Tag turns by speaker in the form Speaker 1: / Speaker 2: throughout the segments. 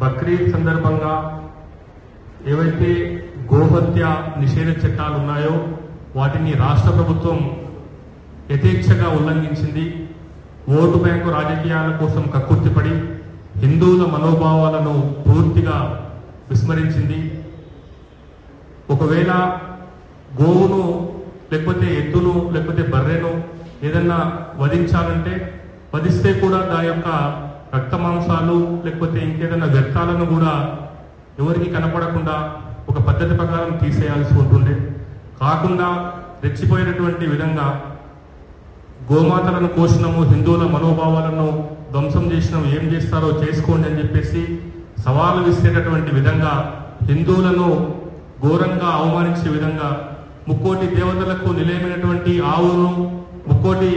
Speaker 1: బక్రీద్ సందర్భంగా ఏవైతే గోహత్య నిషేధ చట్టాలు ఉన్నాయో వాటిని రాష్ట్ర ప్రభుత్వం యథేచ్ఛగా ఉల్లంఘించింది. ఓటు బ్యాంకు రాజకీయాల కోసం కక్కుర్తిపడి హిందువుల మనోభావాలను పూర్తిగా విస్మరించింది. ఒకవేళ గోవును లేకపోతే ఎద్దును లేకపోతే బర్రెను ఏదన్నా వధించాలంటే వధిస్తే కూడా దాని యొక్క రక్త మాంసాలు లేకపోతే ఇంకేదైనా వ్యర్థాలను కూడా ఎవరికి కనపడకుండా ఒక పద్ధతి ప్రకారం తీసేయాల్సి ఉంటుండే. కాకుండా రెచ్చిపోయేటటువంటి విధంగా గోమాతలను కోసినము హిందువుల మనోభావాలను ధ్వంసం చేసినాము ఏం చేస్తారో చేసుకోండి అని చెప్పేసి సవాలు విసిరేటటువంటి విధంగా హిందువులను ఘోరంగా అవమానించే విధంగా ముక్కోటి దేవతలకు నిలయమైనటువంటి ఆవును ముక్కోటి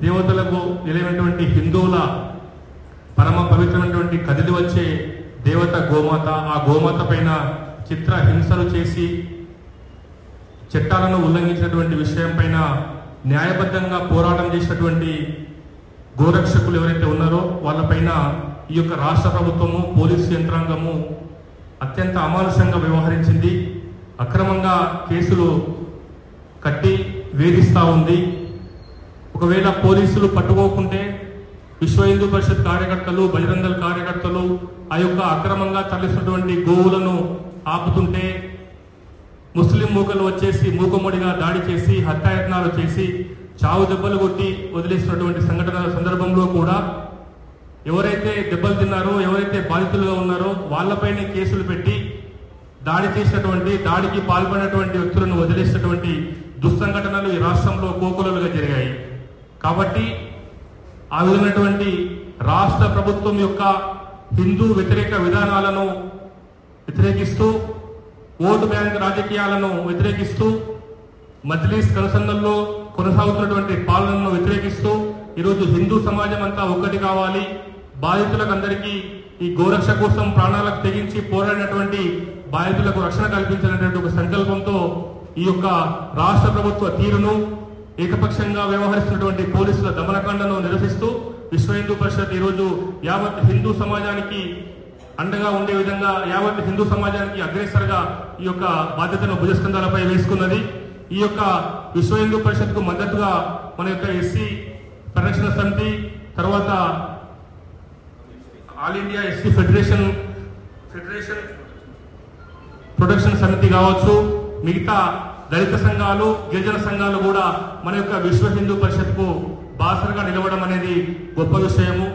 Speaker 1: దేవతలకు నిలయమైనటువంటి హిందువుల పరమ పవిత్రమైనటువంటి కదిలి వచ్చే దేవత గోమాత ఆ గోమాత పైన చిత్ర హింసలు చేసి చట్టాలను ఉల్లంఘించినటువంటి విషయం పైన న్యాయబద్ధంగా పోరాటం చేసినటువంటి గోరక్షకులు ఎవరైతే ఉన్నారో వాళ్ళపైన ఈ యొక్క రాష్ట్ర ప్రభుత్వము పోలీసు యంత్రాంగము అత్యంత అమానుషంగా వ్యవహరించింది. అక్రమంగా కేసులు కట్టి వేధిస్తూ ఉంది. ఒకవేళ పోలీసులు పట్టుకోకుంటే విశ్వ హిందూ పరిషత్ కార్యకర్తలు బజరంగల్ కార్యకర్తలు ఆ యొక్క అక్రమంగా తరలిస్తున్నటువంటి గోవులను ఆపుతుంటే ముస్లిం మూకలు వచ్చేసి మూకమ్మడిగా దాడి చేసి హత్యాయత్నాలు చేసి చావు దెబ్బలు కొట్టి వదిలేసినటువంటి సంఘటనల సందర్భంలో కూడా ఎవరైతే దెబ్బలు తిన్నారో ఎవరైతే బాధితులుగా ఉన్నారో వాళ్ళపైనే కేసులు పెట్టి దాడి చేసినటువంటి దాడికి పాల్పడినటువంటి వ్యక్తులను వదిలేసినటువంటి దుస్సంఘటనలు ఈ రాష్ట్రంలో కోకులలుగా జరిగాయి. కాబట్టి ఆ విధమైనటువంటి రాష్ట్ర ప్రభుత్వం యొక్క హిందూ వ్యతిరేక విధానాలను వ్యతిరేకిస్తూ ఓటు బ్యాంక్ రాజకీయాలను వ్యతిరేకిస్తూ మజ్లీస్ కనుసంధంలో కొనసాగుతున్నటువంటి పాలనను వ్యతిరేకిస్తూ ఈరోజు హిందూ సమాజం అంతా ఒక్కటి కావాలి. బాధితులకు అందరికీ ఈ గోరక్ష కోసం ప్రాణాలకు తెగించి పోరాడినటువంటి బాధితులకు రక్షణ కల్పించాలనేటువంటి ఒక సంకల్పంతో ఈ యొక్క రాష్ట్ర ప్రభుత్వ తీరును ఏకపక్షంగా వ్యవహరిస్తున్నటువంటి పోలీసుల దమనకాండను నిరసిస్తూ విశ్వ హిందూ పరిషత్ ఈరోజు యావత్ హిందూ సమాజానికి అండగా ఉండే విధంగా యావత్ హిందూ సమాజానికి అగ్రేసర్గా ఈ యొక్క బాధ్యతను భుజస్కంధాలపై వేసుకున్నది. ఈ యొక్క విశ్వ హిందూ పరిషత్కు మద్దతుగా మన యొక్క ఎస్సీ పరిరక్షణ సమితి తర్వాత all India SC federation federation protection సమితి కావచ్చు మిగతా దళిత సంఘాలు గిరిజన సంఘాలు కూడా మన యొక్క విశ్వ హిందూ పరిషత్కు బాసరగా నిలవడం అనేది గొప్ప విషయము.